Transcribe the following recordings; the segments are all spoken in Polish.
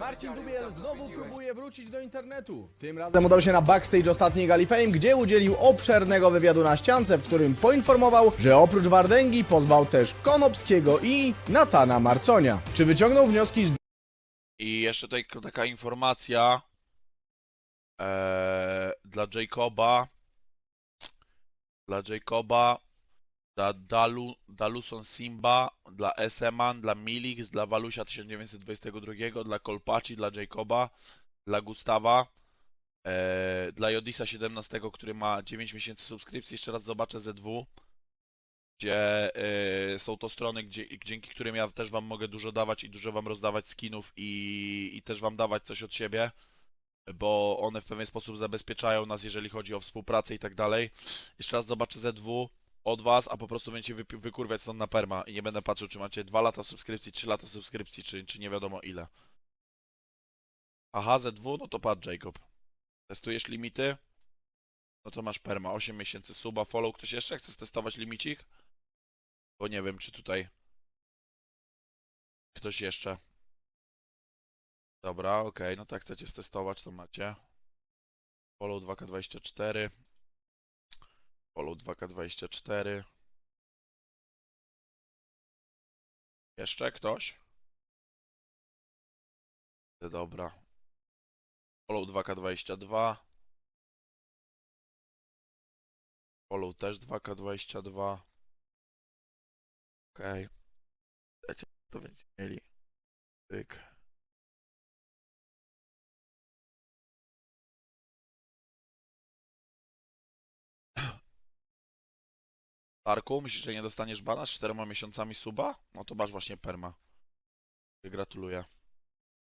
Marcin Dubiel znowu próbuje wrócić do internetu. Tym razem udał się na backstage ostatniej Gali Fame, gdzie udzielił obszernego wywiadu na ściance, w którym poinformował, że oprócz Wardęgi pozwał też Konopskiego i Natana Marconia. Czy wyciągnął wnioski z I jeszcze tutaj taka informacja eee, dla Jacoba, dla Jacoba, dla Dalu, Daluson Simba, dla Eseman, dla Milix, dla Walusia 1922, dla Kolpaci, dla Jacoba, dla Gustawa, eee, dla Jodisa 17, który ma 9 miesięcy subskrypcji. Jeszcze raz zobaczę ZW gdzie y, są to strony, gdzie, dzięki którym ja też wam mogę dużo dawać i dużo wam rozdawać skinów i, i też wam dawać coś od siebie, bo one w pewien sposób zabezpieczają nas, jeżeli chodzi o współpracę i tak dalej. Jeszcze raz zobaczę ZW od was, a po prostu będziecie wy, wykurwiać stąd na perma i nie będę patrzył, czy macie 2 lata subskrypcji, 3 lata subskrypcji, czy, czy nie wiadomo ile. Aha, ZW, no to patrz Jacob. Testujesz limity? No to masz perma, 8 miesięcy suba, follow. Ktoś jeszcze chce testować limicik? Bo nie wiem, czy tutaj ktoś jeszcze. Dobra, okej, no tak chcecie stestować, to macie. Follow 2K24. Follow 2K24. Jeszcze ktoś? Dobra. Follow 2K22. Follow też 2K22. Okej. Dajcie to więc mieli. Pyk. Arku, myślisz, że nie dostaniesz bana z czterema miesiącami suba? No to masz właśnie perma. Gratuluję.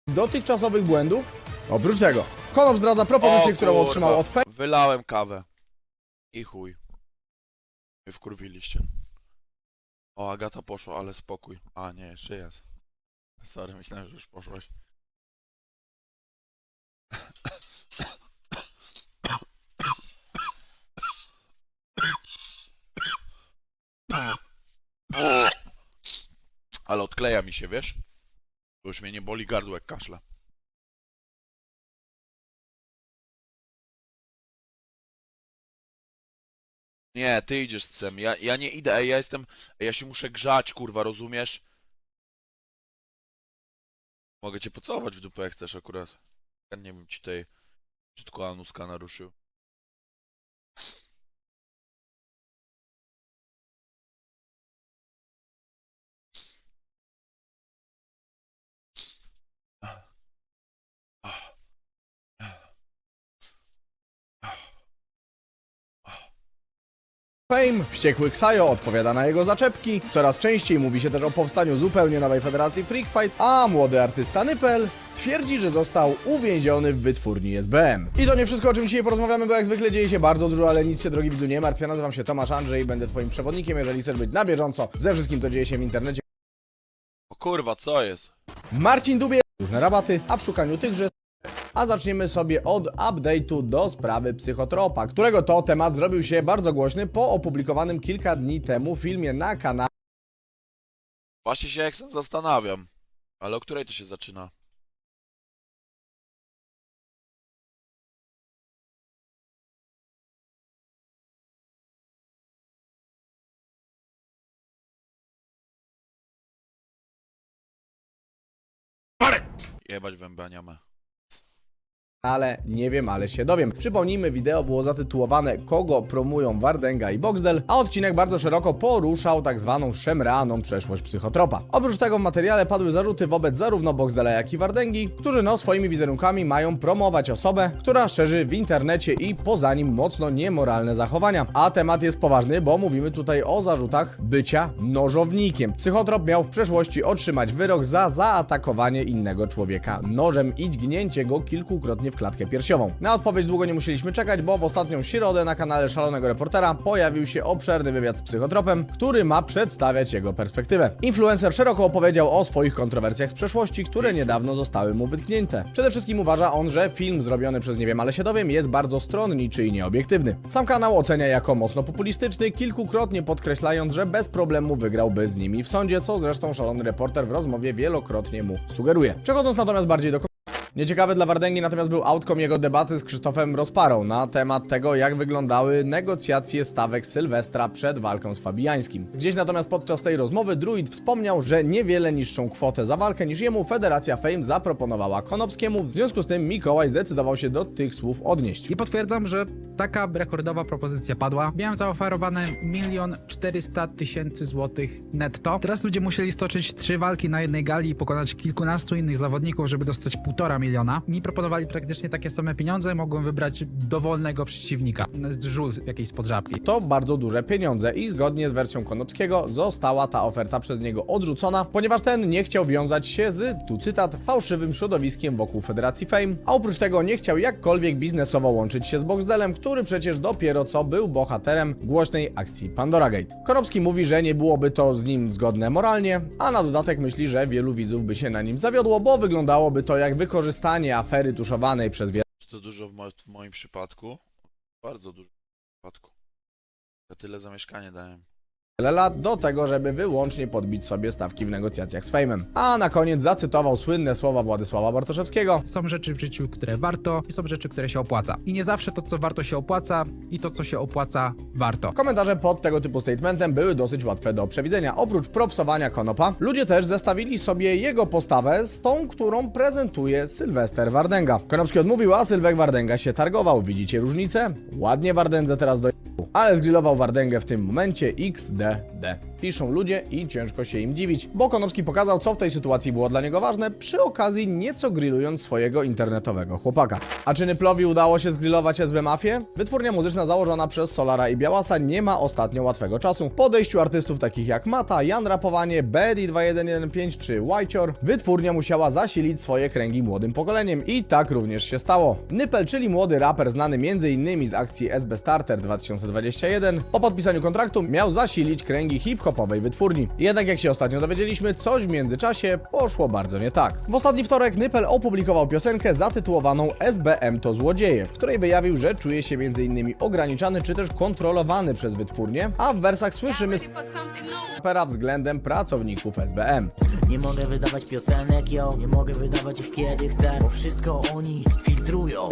dotychczasowych błędów? Oprócz tego, Konop zdradza propozycję, O którą kurwa, otrzymał od Fame. Wylałem kawę. I chuj. Mnie wkurwiliście. O, Agata poszła, ale spokój. A, nie, jeszcze jest. Sorry, myślałem, że już poszłaś. Ale odkleja mi się, wiesz? Bo już mnie nie boli gardło jak kaszle. Nie, ty idziesz z psem. Ja, ja nie idę, ej, ja jestem. ej, Ja się muszę grzać, kurwa, rozumiesz? Mogę cię pocałować w dupę jak chcesz akurat. Ja nie wiem, ci tej brzydko anuska naruszył. Fame, wściekły Ksajo odpowiada na jego zaczepki, coraz częściej mówi się też o powstaniu zupełnie nowej federacji Freak Fight, a młody artysta Nypel twierdzi, że został uwięziony w wytwórni SBM. I to nie wszystko, o czym dzisiaj porozmawiamy, bo jak zwykle dzieje się bardzo dużo, ale nic się, drogi widzu, nie martw. Ja nazywam się Tomasz Andrzej i będę twoim przewodnikiem, jeżeli chcesz być na bieżąco ze wszystkim, co dzieje się w internecie. O kurwa, co jest? Marcin Dubie, różne rabaty, a w szukaniu tychże a zaczniemy sobie od update'u do sprawy psychotropa, którego to temat zrobił się bardzo głośny po opublikowanym kilka dni temu filmie na kanale Właśnie się jak zastanawiam. Ale o której to się zaczyna? Jebać wębaniamę. Ale nie wiem, ale się dowiem. Przypomnijmy, wideo było zatytułowane Kogo promują Wardenga i Boxdel, a odcinek bardzo szeroko poruszał tak zwaną szemraną przeszłość psychotropa. Oprócz tego w materiale padły zarzuty wobec zarówno Boxdela, jak i Wardęgi, którzy no swoimi wizerunkami mają promować osobę, która szerzy w internecie i poza nim mocno niemoralne zachowania. A temat jest poważny, bo mówimy tutaj o zarzutach bycia nożownikiem. Psychotrop miał w przeszłości otrzymać wyrok za zaatakowanie innego człowieka nożem i dźgnięcie go kilkukrotnie w klatkę piersiową. Na odpowiedź długo nie musieliśmy czekać, bo w ostatnią środę na kanale Szalonego Reportera pojawił się obszerny wywiad z psychotropem, który ma przedstawiać jego perspektywę. Influencer szeroko opowiedział o swoich kontrowersjach z przeszłości, które niedawno zostały mu wytknięte. Przede wszystkim uważa on, że film zrobiony przez Nie wiem, ale się dowiem jest bardzo stronniczy i nieobiektywny. Sam kanał ocenia jako mocno populistyczny, kilkukrotnie podkreślając, że bez problemu wygrałby z nimi w sądzie, co zresztą szalony reporter w rozmowie wielokrotnie mu sugeruje. Przechodząc natomiast bardziej do Nieciekawy dla Wardęgi natomiast był outcome jego debaty z Krzysztofem Rozparą na temat tego, jak wyglądały negocjacje stawek Sylwestra przed walką z Fabijańskim. Gdzieś natomiast podczas tej rozmowy Druid wspomniał, że niewiele niższą kwotę za walkę niż jemu Federacja Fame zaproponowała Konopskiemu, w związku z tym Mikołaj zdecydował się do tych słów odnieść. I potwierdzam, że taka rekordowa propozycja padła. Miałem zaoferowane milion 400 tysięcy złotych netto. Teraz ludzie musieli stoczyć trzy walki na jednej gali i pokonać kilkunastu innych zawodników, żeby dostać półtora miliona. Mi proponowali praktycznie takie same pieniądze, mogłem wybrać dowolnego przeciwnika. Żul jakiejś spod żabki. To bardzo duże pieniądze i zgodnie z wersją Konopskiego została ta oferta przez niego odrzucona, ponieważ ten nie chciał wiązać się z, tu cytat, fałszywym środowiskiem wokół Federacji Fame, a oprócz tego nie chciał jakkolwiek biznesowo łączyć się z Boxdelem, który przecież dopiero co był bohaterem głośnej akcji Pandora Gate. Konopski mówi, że nie byłoby to z nim zgodne moralnie, a na dodatek myśli, że wielu widzów by się na nim zawiodło, bo wyglądałoby to jak wykorzystanie afery tuszowanej przez wiele to dużo w, mo w moim przypadku? Bardzo dużo w przypadku. Ja tyle za mieszkanie dałem. Lat do tego, żeby wyłącznie podbić sobie stawki w negocjacjach z Fejmem. A na koniec zacytował słynne słowa Władysława Bartoszewskiego. Są rzeczy w życiu, które warto i są rzeczy, które się opłaca. I nie zawsze to, co warto się opłaca i to, co się opłaca, warto. Komentarze pod tego typu statementem były dosyć łatwe do przewidzenia. Oprócz propsowania Konopa, ludzie też zestawili sobie jego postawę z tą, którą prezentuje Sylwester Wardęga. Konopski odmówił, a Sylwek Wardęga się targował. Widzicie różnicę? Ładnie Wardędze teraz do ale zgrillował Wardęgę w tym momencie пока. Piszą ludzie i ciężko się im dziwić, bo Konopski pokazał, co w tej sytuacji było dla niego ważne, przy okazji nieco grillując swojego internetowego chłopaka. A czy Nyplowi udało się zgrillować SB Mafię? Wytwórnia muzyczna założona przez Solara i Białasa nie ma ostatnio łatwego czasu. Po odejściu artystów takich jak Mata, Jan Rapowanie, Bedi 2115 czy Whiteor, wytwórnia musiała zasilić swoje kręgi młodym pokoleniem i tak również się stało. Nypel, czyli młody raper znany m.in. z akcji SB Starter 2021, po podpisaniu kontraktu miał zasilić kręgi hip-hopowej wytwórni. Jednak jak się ostatnio dowiedzieliśmy, coś w międzyczasie poszło bardzo nie tak. W ostatni wtorek Nypel opublikował piosenkę zatytułowaną SBM to złodzieje, w której wyjawił, że czuje się m.in. ograniczany czy też kontrolowany przez wytwórnię, a w wersach słyszymy spera względem pracowników SBM. Nie mogę wydawać piosenek, yo Nie mogę wydawać ich kiedy chcę Bo wszystko oni filtrują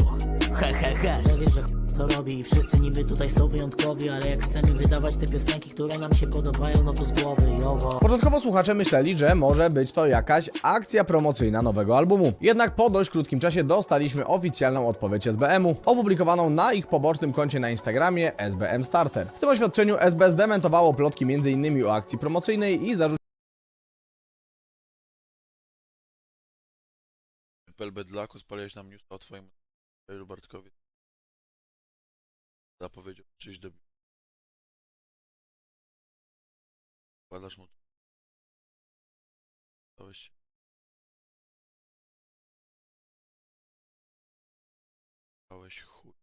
He he he Że wiesz, że to robi Wszyscy niby tutaj są wyjątkowi Ale jak chcemy wydawać te piosenki, które nam się podobają No to z głowy, yo bo Początkowo słuchacze myśleli, że może być to jakaś akcja promocyjna nowego albumu. Jednak po dość krótkim czasie dostaliśmy oficjalną odpowiedź SBM-u, opublikowaną na ich pobocznym koncie na Instagramie SBM Starter. W tym oświadczeniu SB zdementowało plotki m.in. o akcji promocyjnej i zarzuciło Pelbedlaku spaliłeś nam newsa o twoim Rafaelu Bartkowie. Zapowiedział przyjść do biura. Wkładasz mu... Dałeś się. Dałeś chuj.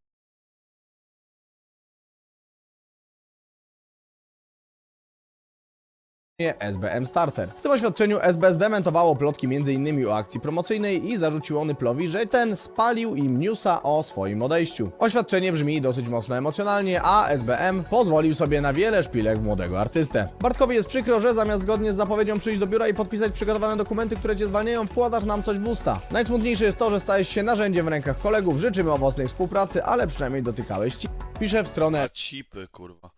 SBM Starter. W tym oświadczeniu SB zdementowało plotki m.in. o akcji promocyjnej i zarzuciło Nyplowi, że ten spalił im newsa o swoim odejściu. Oświadczenie brzmi dosyć mocno emocjonalnie, a SBM pozwolił sobie na wiele szpilek w młodego artystę. Bartkowi jest przykro, że zamiast zgodnie z zapowiedzią przyjść do biura i podpisać przygotowane dokumenty, które cię zwalniają, wkładasz nam coś w usta. Najsmutniejsze jest to, że stałeś się narzędziem w rękach kolegów, życzymy owocnej współpracy, ale przynajmniej dotykałeś ci. Pisze w stronę A cipy, kurwa.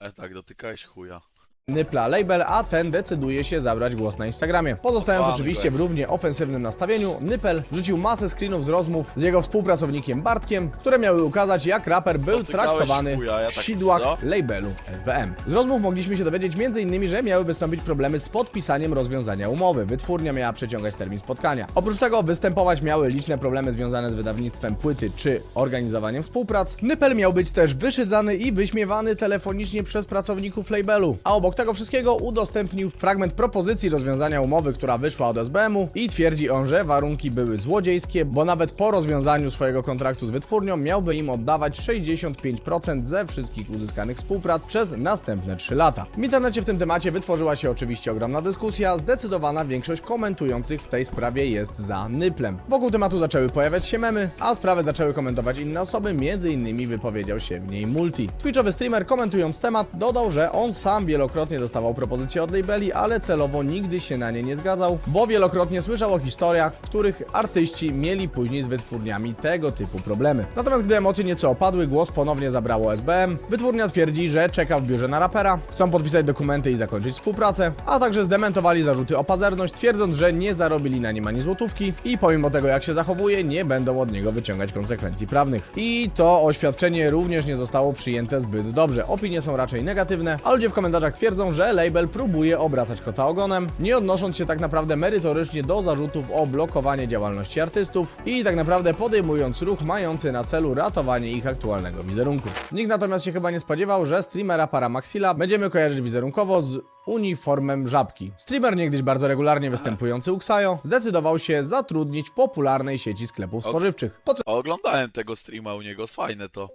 E tak, dotykałeś chuja. Nypla Label, a ten decyduje się zabrać głos na Instagramie. Pozostając oczywiście w równie ofensywnym nastawieniu, Nypel wrzucił masę screenów z rozmów z jego współpracownikiem Bartkiem, które miały ukazać jak raper był Dotykałeś traktowany chuja, ja w tak sidłach co? labelu SBM. Z rozmów mogliśmy się dowiedzieć m.in., że miały wystąpić problemy z podpisaniem rozwiązania umowy. Wytwórnia miała przeciągać termin spotkania. Oprócz tego występować miały liczne problemy związane z wydawnictwem płyty czy organizowaniem współprac. Nypel miał być też wyszydzany i wyśmiewany telefonicznie przez pracowników labelu. A tego wszystkiego udostępnił fragment propozycji rozwiązania umowy, która wyszła od SBM-u i twierdzi on, że warunki były złodziejskie, bo nawet po rozwiązaniu swojego kontraktu z wytwórnią miałby im oddawać 65% ze wszystkich uzyskanych współprac przez następne 3 lata. W internecie w tym temacie wytworzyła się oczywiście ogromna dyskusja, zdecydowana większość komentujących w tej sprawie jest za nyplem. Wokół tematu zaczęły pojawiać się memy, a sprawę zaczęły komentować inne osoby, między innymi wypowiedział się w niej Multi. Twitchowy streamer komentując temat dodał, że on sam wielokrotnie dostawał propozycje od labeli, ale celowo nigdy się na nie nie zgadzał, bo wielokrotnie słyszał o historiach, w których artyści mieli później z wytwórniami tego typu problemy. Natomiast gdy emocje nieco opadły, głos ponownie zabrało SBM. Wytwórnia twierdzi, że czeka w biurze na rapera, chcą podpisać dokumenty i zakończyć współpracę, a także zdementowali zarzuty o pazerność, twierdząc, że nie zarobili na nim ani złotówki i pomimo tego jak się zachowuje, nie będą od niego wyciągać konsekwencji prawnych. I to oświadczenie również nie zostało przyjęte zbyt dobrze. Opinie są raczej negatywne, a ludzie w komentarzach twierdzą, że label próbuje obracać kota ogonem, nie odnosząc się tak naprawdę merytorycznie do zarzutów o blokowanie działalności artystów i tak naprawdę podejmując ruch mający na celu ratowanie ich aktualnego wizerunku. Nikt natomiast się chyba nie spodziewał, że streamera Paramaxila będziemy kojarzyć wizerunkowo z uniformem żabki. Streamer niegdyś bardzo regularnie występujący u Xayo zdecydował się zatrudnić w popularnej sieci sklepów spożywczych. Podczas Oglądałem tego streama u niego, fajne to.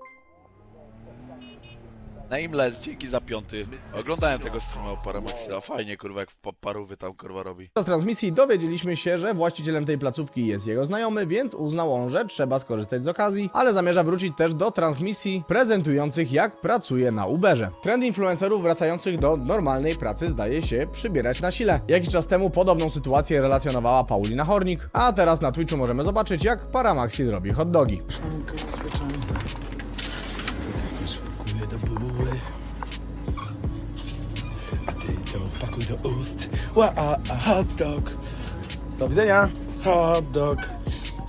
Nameless, dzięki za piąty. Oglądałem tego streama u Paramaxila, fajnie kurwa jak w pa- parówy tam kurwa robi. transmisji dowiedzieliśmy się, że właścicielem tej placówki jest jego znajomy, więc uznał on, że trzeba skorzystać z okazji, ale zamierza wrócić też do transmisji prezentujących jak pracuje na Uberze. Trend influencerów wracających do normalnej pracy zdaje się przybierać na sile. Jakiś czas temu podobną sytuację relacjonowała Paulina Hornik, a teraz na Twitchu możemy zobaczyć jak Paramaxil robi hot dogi. Szanka. Co zechcesz, A ty to wpakuj do ust. Ła, a, a hot dog. Do widzenia! Hot dog.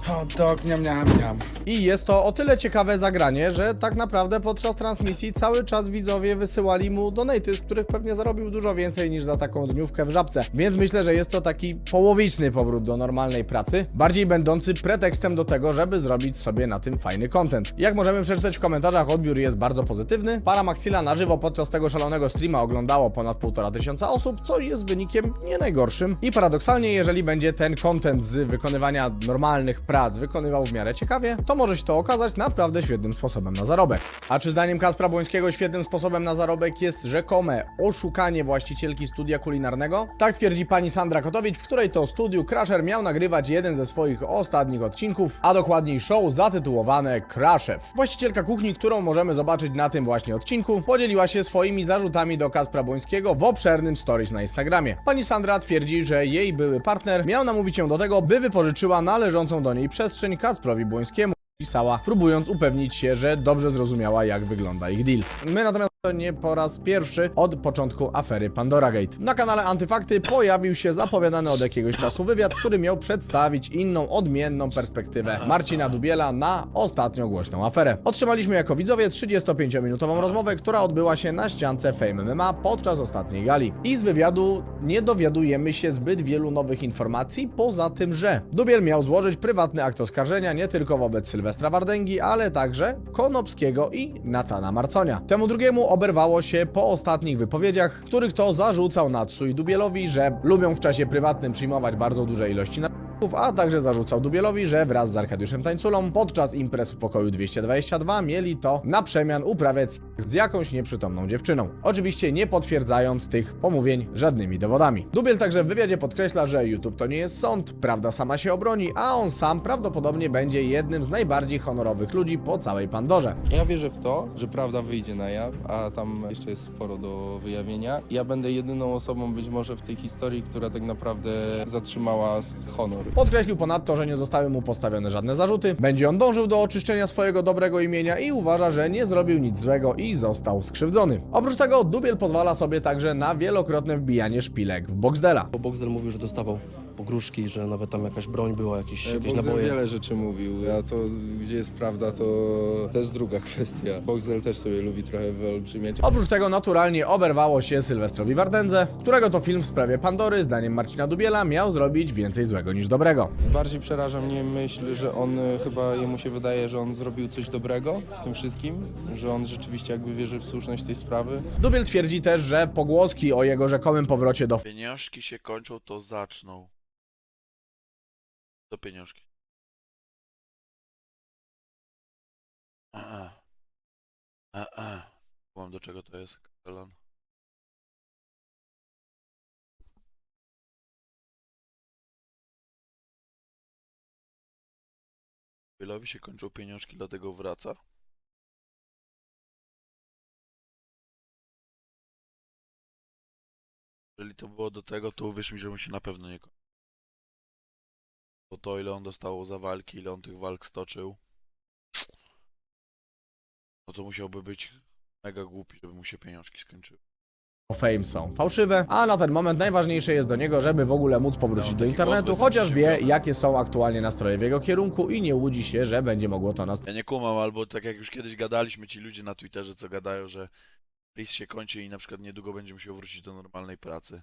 Hot dog, miam, miam, miam. I jest to o tyle ciekawe zagranie, że tak naprawdę podczas transmisji cały czas widzowie wysyłali mu donaty, z których pewnie zarobił dużo więcej niż za taką dniówkę w żabce. Więc myślę, że jest to taki połowiczny powrót do normalnej pracy, bardziej będący pretekstem do tego, żeby zrobić sobie na tym fajny content. Jak możemy przeczytać w komentarzach, odbiór jest bardzo pozytywny. Paramaxila na żywo podczas tego szalonego streama oglądało ponad półtora tysiąca osób, co jest wynikiem nie najgorszym. I paradoksalnie, jeżeli będzie ten content z wykonywania normalnych prac wykonywał w miarę ciekawie, to może się to okazać naprawdę świetnym sposobem na zarobek. A czy zdaniem Kacpra Błońskiego świetnym sposobem na zarobek jest rzekome oszukanie właścicielki studia kulinarnego? Tak twierdzi pani Sandra Kotowicz, w której to studiu Crusher miał nagrywać jeden ze swoich ostatnich odcinków, a dokładniej show zatytułowane Crashew. Właścicielka kuchni, którą możemy zobaczyć na tym właśnie odcinku, podzieliła się swoimi zarzutami do Kacpra Błońskiego w obszernym stories na Instagramie. Pani Sandra twierdzi, że jej były partner miał namówić ją do tego, by wypożyczyła należącą do niej przestrzeń Kacprowi Błońskiemu pisała, próbując upewnić się, że dobrze zrozumiała, jak wygląda ich deal. My natomiast to nie po raz pierwszy od początku afery Pandora Gate. Na kanale Antyfakty pojawił się zapowiadany od jakiegoś czasu wywiad, który miał przedstawić inną, odmienną perspektywę Marcina Dubiela na ostatnią głośną aferę. Otrzymaliśmy jako widzowie 35-minutową rozmowę, która odbyła się na ściance Fame MMA podczas ostatniej gali. I z wywiadu nie dowiadujemy się zbyt wielu nowych informacji, poza tym, że Dubiel miał złożyć prywatny akt oskarżenia nie tylko wobec Sylwestra Wardęgi, ale także Konopskiego i Natana Marconia. Temu drugiemu oberwało się po ostatnich wypowiedziach, w których to zarzucał Natsu i Dubielowi, że lubią w czasie prywatnym przyjmować bardzo duże ilości a także zarzucał Dubielowi, że wraz z Arkadiuszem Tańculą podczas imprez w pokoju 222 mieli to na przemian uprawiać z jakąś nieprzytomną dziewczyną. Oczywiście nie potwierdzając tych pomówień żadnymi dowodami. Dubiel także w wywiadzie podkreśla, że YouTube to nie jest sąd, prawda sama się obroni, a on sam prawdopodobnie będzie jednym z najbardziej honorowych ludzi po całej Pandorze. Ja wierzę w to, że prawda wyjdzie na jaw, a tam jeszcze jest sporo do wyjawienia. Ja będę jedyną osobą być może w tej historii, która tak naprawdę zatrzymała honor. Podkreślił ponadto, że nie zostały mu postawione żadne zarzuty, będzie on dążył do oczyszczenia swojego dobrego imienia i uważa, że nie zrobił nic złego i został skrzywdzony. Oprócz tego Dubiel pozwala sobie także na wielokrotne wbijanie szpilek w Boxdela. Bo Boxdel mówił, że dostawał pogróżki, że nawet tam jakaś broń była, jakieś, E, jakieś naboje. wiele rzeczy mówił, a to gdzie jest prawda, to, jest druga kwestia. Boxel też sobie lubi trochę wyolbrzymiać. Oprócz tego naturalnie oberwało się Sylwestrowi Wardędze, którego to film w sprawie Pandory, zdaniem Marcina Dubiela, miał zrobić więcej złego niż dobrego. Bardziej przeraża mnie myśl, że on e, chyba jemu się wydaje, że on zrobił coś dobrego w tym wszystkim, że on rzeczywiście jakby wierzy w słuszność tej sprawy. Dubiel twierdzi też, że pogłoski o jego rzekomym powrocie do Pieniążki się kończą, to zaczną. Do pieniążki. A, a, a. Mam do czego to jest, kapelan. Billowi się kończą pieniążki, dlatego wraca. Jeżeli to było do tego, to uwierz mi, że mu się na pewno nie kończy. Bo to ile on dostał za walki, ile on tych walk stoczył. No to musiałby być mega głupi, żeby mu się pieniążki skończyły. Fame są fałszywe, a na ten moment najważniejsze jest do niego, żeby w ogóle móc powrócić do internetu, chociaż wie, jakie są aktualnie nastroje w jego kierunku i nie łudzi się, że będzie mogło to nas Ja nie kumam, albo tak jak już kiedyś gadaliśmy, ci ludzie na Twitterze, co gadają, że Chris się kończy i na przykład niedługo będzie musiał wrócić do normalnej pracy.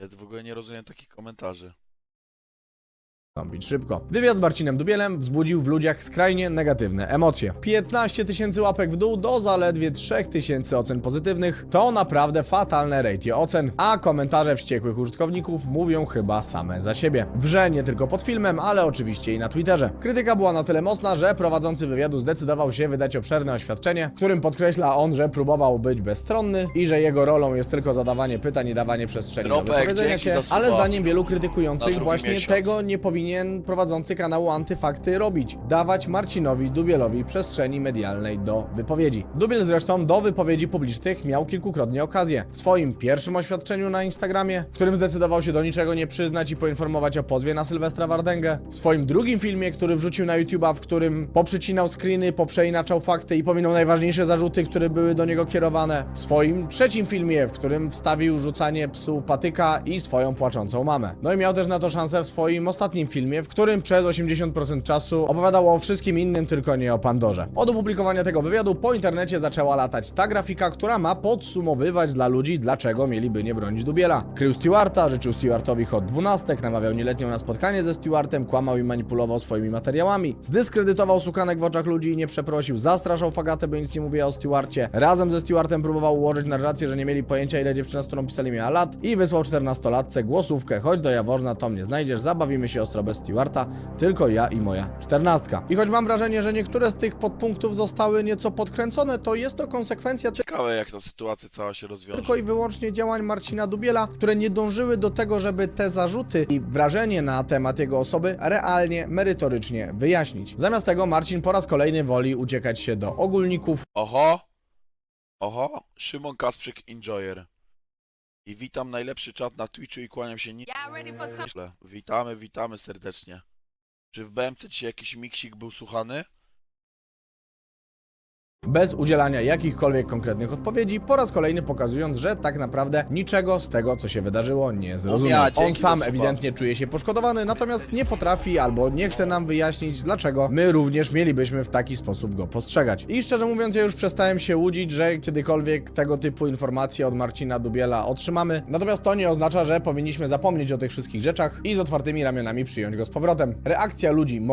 Ja w ogóle nie rozumiem takich komentarzy. Nastąpić szybko. Wywiad z Marcinem Dubielem wzbudził w ludziach skrajnie negatywne emocje. 15 tysięcy łapek w dół do zaledwie 3 tysięcy ocen pozytywnych to naprawdę fatalne rejtie ocen, a komentarze wściekłych użytkowników mówią chyba same za siebie. Wrze nie tylko pod filmem, ale oczywiście i na Twitterze. Krytyka była na tyle mocna, że prowadzący wywiadu zdecydował się wydać obszerne oświadczenie, w którym podkreśla on, że próbował być bezstronny i że jego rolą jest tylko zadawanie pytań i dawanie przestrzeni do Dropek, wypowiedzenia dzięki się, ale zdaniem wielu krytykujących właśnie miesiąc. tego nie powinien prowadzący kanału Antyfakty robić. Dawać Marcinowi Dubielowi przestrzeni medialnej do wypowiedzi. Dubiel zresztą do wypowiedzi publicznych miał kilkukrotnie okazję. W swoim pierwszym oświadczeniu na Instagramie, w którym zdecydował się do niczego nie przyznać i poinformować o pozwie na Sylwestra Wardęgę. W swoim drugim filmie, który wrzucił na YouTube'a, w którym poprzycinał screeny, poprzeinaczał fakty i pominął najważniejsze zarzuty, które były do niego kierowane. W swoim trzecim filmie, w którym wstawił rzucanie psu patyka i swoją płaczącą mamę. No i miał też na to szansę w swoim ostatnim filmie, w którym przez 80% czasu opowiadał o wszystkim innym, tylko nie o Pandorze. Od opublikowania tego wywiadu po internecie zaczęła latać ta grafika, która ma podsumowywać dla ludzi, dlaczego mieliby nie bronić Dubiela. Krył Stewarta, życzył Stewartowi hot 12, namawiał nieletnią na spotkanie ze Stewartem, kłamał i manipulował swoimi materiałami, zdyskredytował sukanek w oczach ludzi i nie przeprosił, zastraszał Fagatę, bo nic nie mówiła o Stewarcie, razem ze Stewartem próbował ułożyć narrację, że nie mieli pojęcia ile dziewczyna, z którą pisali miała lat i wysłał 14-latce głosówkę, chodź do Jaworna, to mnie znajdziesz, zabawimy się ostro bez Stewarta, tylko ja i moja czternastka. I choć mam wrażenie, że niektóre z tych podpunktów zostały nieco podkręcone, to jest to konsekwencja Ciekawe jak ta sytuacja cała się rozwiąże. tylko i wyłącznie działań Marcina Dubiela, które nie dążyły do tego, żeby te zarzuty i wrażenie na temat jego osoby realnie, merytorycznie wyjaśnić. Zamiast tego Marcin po raz kolejny woli uciekać się do ogólników, Oho! Oho! Szymon Kasprzyk Enjoyer. I witam najlepszy czat na Twitchu i kłaniam się nieźle. Witamy, witamy serdecznie. Czy w BMC dzisiaj jakiś miksik był słuchany? Bez udzielania jakichkolwiek konkretnych odpowiedzi, po raz kolejny pokazując, że tak naprawdę niczego z tego, co się wydarzyło, nie zrozumiał. ja, On sam ewidentnie czuje się poszkodowany, natomiast nie potrafi albo nie chce nam wyjaśnić, dlaczego my również mielibyśmy w taki sposób go postrzegać. I szczerze mówiąc, ja już przestałem się łudzić, że kiedykolwiek tego typu informacje od Marcina Dubiela otrzymamy. Natomiast to nie oznacza, że powinniśmy zapomnieć o tych wszystkich rzeczach i z otwartymi ramionami przyjąć go z powrotem. Reakcja ludzi może